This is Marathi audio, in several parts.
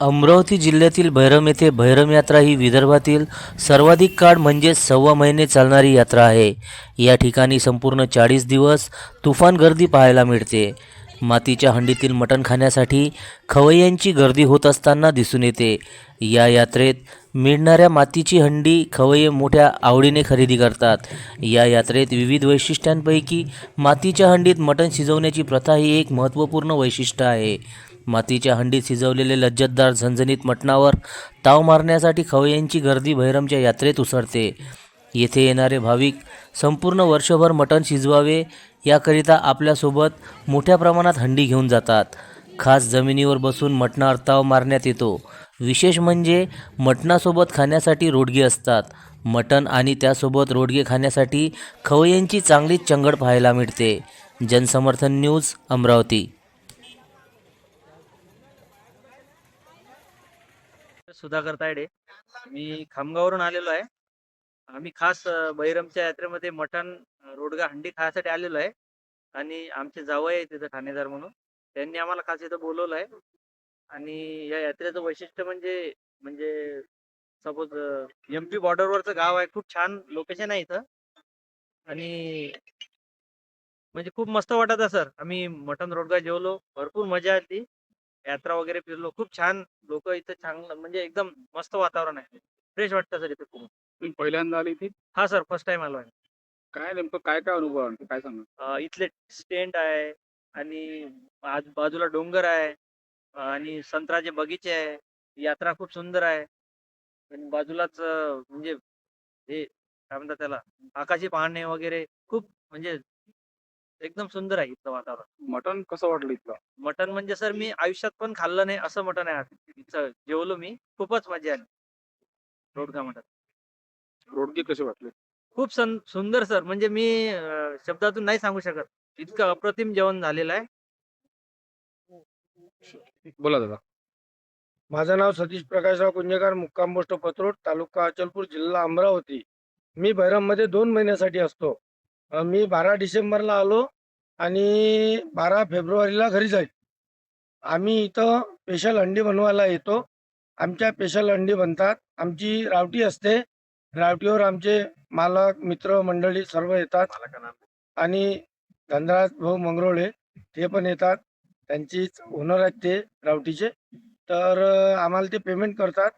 अमरावती जिल्ह्यातील भैरम येथे भैरम यात्रा ही विदर्भातील सर्वाधिक काळ म्हणजेच सव्वा महिने चालणारी यात्रा आहे. या ठिकाणी संपूर्ण चाळीस दिवस तुफान गर्दी पाहायला मिळते. मातीच्या हंडीतील मटण खाण्यासाठी खवय्यांची गर्दी होत असताना दिसून येते. या यात्रेत मिळणाऱ्या मातीची हंडी खवय्ये मोठ्या आवडीने खरेदी करतात. या यात्रेत विविध वैशिष्ट्यांपैकी मातीच्या हंडीत मटण शिजवण्याची प्रथा ही एक महत्त्वपूर्ण वैशिष्ट्य आहे. मातीच्या हंडीत शिजवलेले लज्जतदार झणझणीत मटणावर ताव मारण्यासाठी खवय्यांची गर्दी भैरमच्या यात्रेत उसळते. येथे येणारे भाविक संपूर्ण वर्षभर मटण शिजवावे याकरिता आपल्यासोबत मोठ्या प्रमाणात हंडी घेऊन जातात. खास जमिनीवर बसून मटणावर ताव मारण्यात येतो. विशेष म्हणजे मटणासोबत खाण्यासाठी रोडगे असतात. मटण आणि त्यासोबत रोडगे खाण्यासाठी खवय्यांची चांगलीच चंगड पाहायला मिळते. जनसमर्थन न्यूज अमरावती. सुधाकर तायडे. मी खामगावरून आलेलो आहे. आम्ही खास बहिरमच्या यात्रेमध्ये मटण रोडगा हंडी खायसाठी आलेलो आहे. आणि आमचे जावई आहे तिथं ठाणेदार म्हणून. त्यांनी आम्हाला खास इथं बोलवलं आहे. आणि या यात्रेचं वैशिष्ट्य म्हणजे म्हणजे सपोज एम पी बॉर्डरवरचं गाव आहे. खूप छान लोकेशन आहे इथं. आणि म्हणजे खूप मस्त वाटत सर आम्ही मटण रोडगा जेवलो. भरपूर मजा आली. यात्रा वगैरे फिरलो खूप छान लोक इथं चांगलं म्हणजे एकदम मस्त वातावरण आहे. फ्रेश वाटतं सर इथे खूप. तुम्ही पहिल्यांदा आली इथे? हा सर फर्स्ट टाइम आलो आहे काय नेमकं काय काय अनुभव आहे आणखी? काय सांगा? अं, इथले स्टेंट आहे आणि आज बाजूला डोंगर आहे अं, आणि संत्र्याचे बगीचे आहे. यात्रा खूप सुंदर आहे. आणि बाजूलाच अं, म्हणजे हे काय म्हणतात त्याला आकाशी पाहणे वगैरे खूप म्हणजे एकदम सुंदर आहे इथलं वातावरण. मटण कसं वाटलं इथलं? मटन म्हणजे सर मी आयुष्यात पण खाल्लं नाही असं मटन आहे. इथं जेवलो मी खूपच मजा आली. रोडगा मटन रोडगे कसे वाटले? खूप सन सुंदर सर. म्हणजे मी अं, शब्दातून नाही सांगू शकत. इतकं अप्रतिम जेवण झालेलं आहे. बोला दादा. माझं नाव सतीश प्रकाशराव कुंजेकर मुक्काम पोस्ट पत्रोड तालुका अचलपूर जिल्हा अमरावती. मी बैरममध्ये दोन महिन्यासाठी असतो. अ, मी बारा डिसेंबरला आलो. आणि बारा फेब्रुवारीला घरी जाईल. आम्ही इथं स्पेशल अंडी बनवायला येतो. आमच्या स्पेशल अंडी बनतात. आमची रावटी असते. रावटीवर आमचे मालक मित्र मंडळी सर्व येतात. आणि धनराज भाऊ मंगरोळे ते पण येतात. त्यांचीच ओनर आहेत ते रावटीचे. तर आम्हाला ते पेमेंट करतात.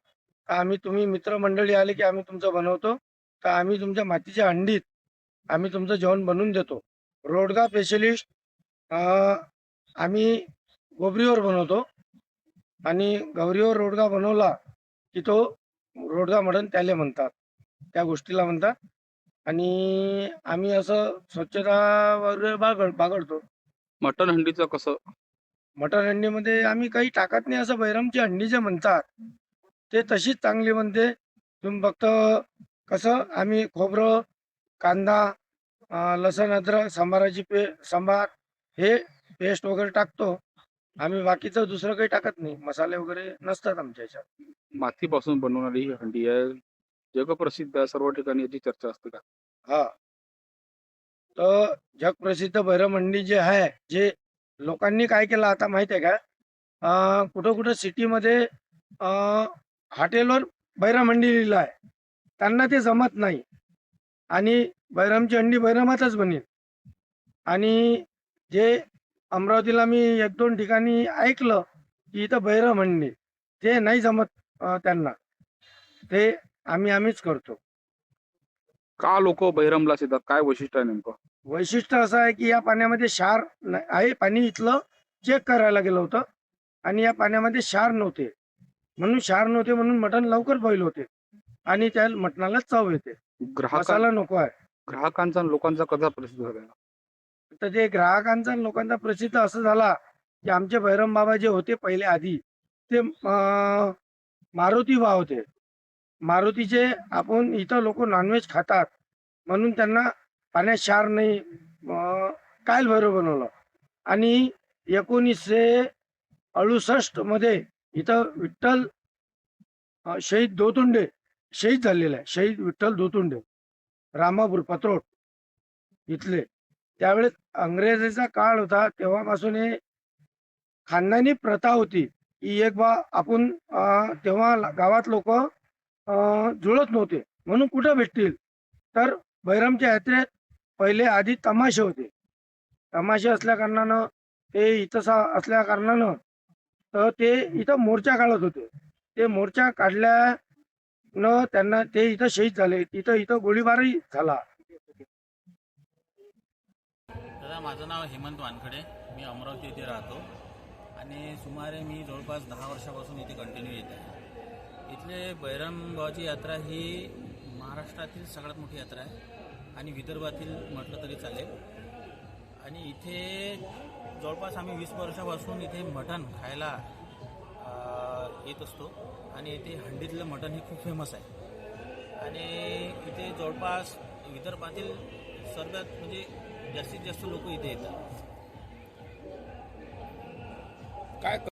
तर आम्ही तुम्ही मित्रमंडळी आले की आम्ही तुमचं बनवतो. तर आम्ही तुमच्या मातीच्या अंडीत आम्ही तुमचं जेवण बनवून देतो. रोडगा स्पेशलिस्ट आम्ही गोबरीवर बनवतो. आणि गौरीवर रोडगा बनवला की तो रोडगा मटण त्याले म्हणतात. त्या गोष्टीला म्हणतात. आणि आम्ही असं स्वच्छता वगैरे बागड बागडतो. मटण हंडीचं कसं? मटण अंडीमध्ये आम्ही काही टाकत नाही असं बैरमची अंडी जे म्हणतात ते तशीच चांगली म्हणते तुम्ही फक्त कसं आम्ही खोबरं कांदा लसण अद्रक सांबाराची पे सांबार हे पेस्ट वगैरे टाकतो. आम्ही बाकीचं दुसरं काही टाकत नाही. मसाले वगैरे नसतात आमच्या ह्याच्यात मातीपासून बनवणारी ही हंडी आहे. जगप्रसिद्ध आहे सर्व ठिकाणी याची चर्चा असते का? हा. तर जगप्रसिद्ध भैरमंडी जे आहे जे लोकांनी काय केलं आता माहीत आहे का? कुठं कुठं सिटीमध्ये हॉटेलवर बैरामंडी लिहिलं आहे. त्यांना ते जमत नाही. आणि बैरामची अंडी बैरामातच बनेल. आणि जे अमरावतीला मी एक दोन ठिकाणी ऐकलं की इथं बैरम अंडी ते नाही जमत त्यांना. ते आम्ही आम्हीच करतो. का लोक बहिरमला येतात काय वैशिष्ट्य आहे नेमकं? वैशिष्ट्य असं आहे की या पाण्यामध्ये क्षार न- आहे. पाणी इथलं चेक करायला गेलं होतं आणि या पाण्यामध्ये क्षार नव्हते. म्हणून क्षार नव्हते म्हणून मटण लवकर बॉईल होते आणि त्या मटणाला चव येते. ग्राहका मसाला नको आहे. ग्राहकांचा आणि लोकांचा कसा प्रसिद्ध झाला तर ते ग्राहकांचा आणि लोकांचा प्रसिद्ध असं झाला की आमचे भैरम बाबा जे होते पहिले आधी ते अं, मारुती बा होते. मारुतीचे आपण इथं लोक नॉनव्हेज खातात. म्हणून त्यांना पाण्यात क्षार नाही अं, कायल भैरव बनवलं. आणि एकोणीसशे अडुसष्टमध्ये इथं विठ्ठल अं, शहीद दोतुंडे शहीद झालेला आहे शहीद विठ्ठल दोतुंडे रामापूर पत्रोट इथले. त्यावेळेस अंग्रेजाचा काळ होता तेव्हापासून हे खानदानी प्रथा होती. की एक बा आपण तेव्हा गावात लोक जुळत नव्हते. म्हणून कुठं भेटतील? तर बैरमच्या यात्रेत पहिले आधी तमाशे होते. तमाशे असल्या कारणानं ते इथं सा- असल्या कारणानं तर ते इथं मोर्चा काढत होते. ते मोर्चा काढल्या काढल्यानं त्यांना ते इथं शहीद झाले. तिथं इथं गोळीबारही झाला. दादा माझं नाव हेमंत वानखडे. मी अमरावती येथे राहतो. आणि सुमारे मी जवळपास दहा वर्षापासून इथे कंटिन्यू येत आहे. इथले बैरमबावाची यात्रा ही महाराष्ट्रातील सगळ्यात मोठी यात्रा आहे. आणि विदर्भातील म्हटलं तरी चालेल. आणि इथे जवळपास आम्ही वीस वर्षापासून इथे मटण खायला येत असतो. आणि इथे हंडीतलं मटण हे खूप फेमस आहे. आणि इथे जवळपास विदर्भातील सर्वात म्हणजे जास्तीत जास्त लोक इथे येतात. काय